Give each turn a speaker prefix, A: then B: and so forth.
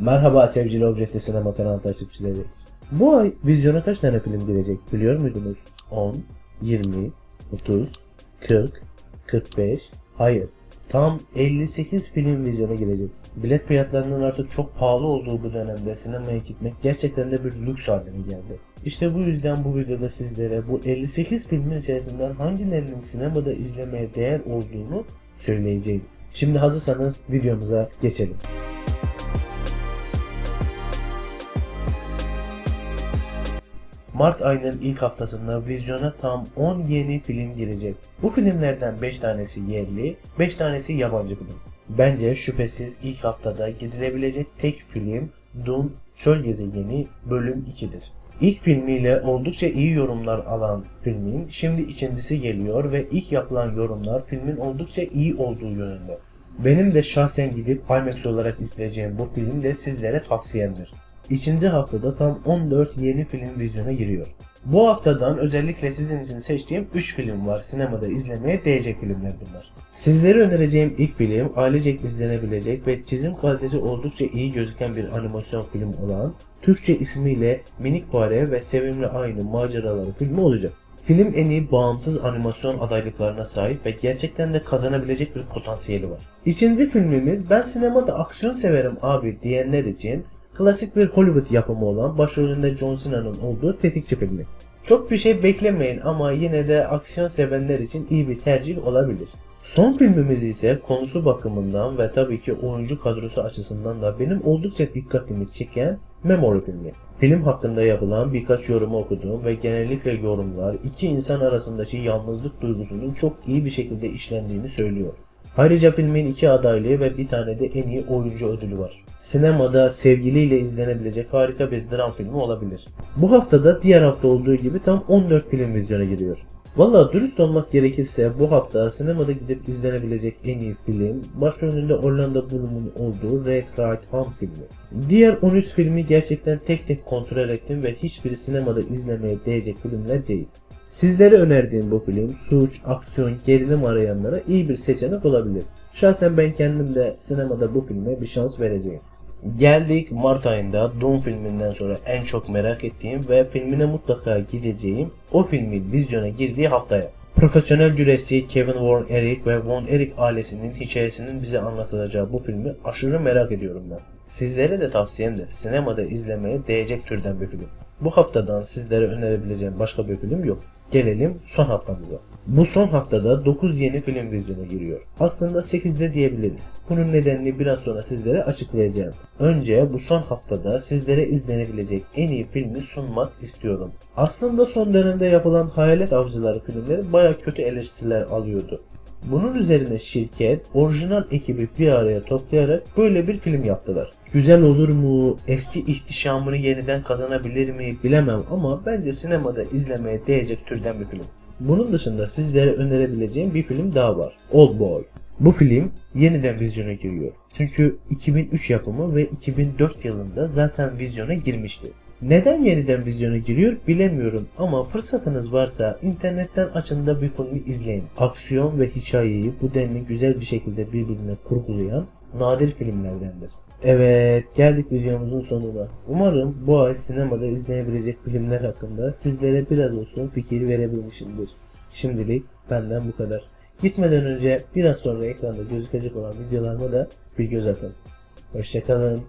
A: Merhaba sevgili Objektif Sinema kanalı takipçileri. Bu ay vizyona kaç tane film girecek biliyor muydunuz? 10, 20, 30, 40, 45, hayır. Tam 58 film vizyona girecek. Bilet fiyatlarının artık çok pahalı olduğu bu dönemde sinemaya gitmek gerçekten de bir lüks haline geldi. İşte bu yüzden bu videoda sizlere bu 58 filmin içerisinden hangilerinin sinemada izlemeye değer olduğunu söyleyeceğim. Şimdi hazırsanız videomuza geçelim. Mart ayının ilk haftasında vizyona tam 10 yeni film girecek. Bu filmlerden 5 tanesi yerli, 5 tanesi yabancı film. Bence şüphesiz ilk haftada gidilebilecek tek film Doom Çöl Gezegeni bölüm 2'dir. İlk filmiyle oldukça iyi yorumlar alan filmin şimdi ikincisi geliyor ve ilk yapılan yorumlar filmin oldukça iyi olduğu yönünde. Benim de şahsen gidip IMAX olarak izleyeceğim bu film de sizlere tavsiyemdir. İkinci haftada tam 14 yeni film vizyona giriyor. Bu haftadan özellikle sizin için seçtiğim 3 film var. Sinemada izlemeye değecek filmler bunlar. Sizlere önereceğim ilk film ailecek izlenebilecek ve çizim kalitesi oldukça iyi gözüken bir animasyon film olan Türkçe ismiyle Minik Fare ve Sevimli Aynı Maceraları filmi olacak. Film en iyi bağımsız animasyon adaylıklarına sahip ve gerçekten de kazanabilecek bir potansiyeli var. İkinci filmimiz ben sinemada aksiyon severim abi diyenler için klasik bir Hollywood yapımı olan başrolünde John Cena'nın olduğu Tetikçi filmi. Çok bir şey beklemeyin ama yine de aksiyon sevenler için iyi bir tercih olabilir. Son filmimiz ise konusu bakımından ve tabii ki oyuncu kadrosu açısından da benim oldukça dikkatimi çeken Memory filmi. Film hakkında yapılan birkaç yorumu okudum ve genellikle yorumlar iki insan arasındaki yalnızlık duygusunun çok iyi bir şekilde işlendiğini söylüyor. Ayrıca filmin iki adaylığı ve bir tane de en iyi oyuncu ödülü var. Sinemada sevgiliyle izlenebilecek harika bir dram filmi olabilir. Bu haftada diğer hafta olduğu gibi tam 14 film vizyona giriyor. Valla dürüst olmak gerekirse bu hafta sinemada gidip izlenebilecek en iyi film başrolünde Orlando Bloom'un olduğu Red Right Hand filmi. Diğer 13 filmi gerçekten tek tek kontrol ettim ve hiçbiri sinemada izlemeye değecek filmler değil. Sizlere önerdiğim bu film suç, aksiyon, gerilim arayanlara iyi bir seçenek olabilir. Şahsen ben kendim de sinemada bu filme bir şans vereceğim. Geldik Mart ayında Doom filminden sonra en çok merak ettiğim ve filmine mutlaka gideceğim o filmin vizyona girdiği haftaya. Profesyonel güreşçi Kevin Von Erich ve Von Erich ailesinin hikayesinin bize anlatılacağı bu filmi aşırı merak ediyorum ben. Sizlere de tavsiyem de sinemada izlemeye değecek türden bir film. Bu haftadan sizlere önerebileceğim başka bir film yok. Gelelim son haftamıza. Bu son haftada 9 yeni film vizyona giriyor. Aslında 8 de diyebiliriz. Bunun nedenini biraz sonra sizlere açıklayacağım. Önce bu son haftada sizlere izlenebilecek en iyi filmi sunmak istiyorum. Aslında son dönemde yapılan Hayalet Avcıları filmleri baya kötü eleştiriler alıyordu. Bunun üzerine şirket orijinal ekibi bir araya toplayarak böyle bir film yaptılar. Güzel olur mu? Eski ihtişamını yeniden kazanabilir mi? Bilemem ama bence sinemada izlemeye değecek türden bir film. Bunun dışında sizlere önerebileceğim bir film daha var. Old Boy. Bu film yeniden vizyona giriyor. Çünkü 2003 yapımı ve 2004 yılında zaten vizyona girmişti. Neden yeniden vizyona giriyor bilemiyorum ama fırsatınız varsa internetten açın da bir filmi izleyin. Aksiyon ve hikayeyi bu denli güzel bir şekilde birbirine kurgulayan nadir filmlerdendir. Evet geldik videomuzun sonuna. Umarım bu ay sinemada izlenebilecek filmler hakkında sizlere biraz olsun fikir verebilmişimdir. Şimdilik benden bu kadar. Gitmeden önce biraz sonra ekranda gözükecek olan videolarıma da bir göz atın. Hoşçakalın.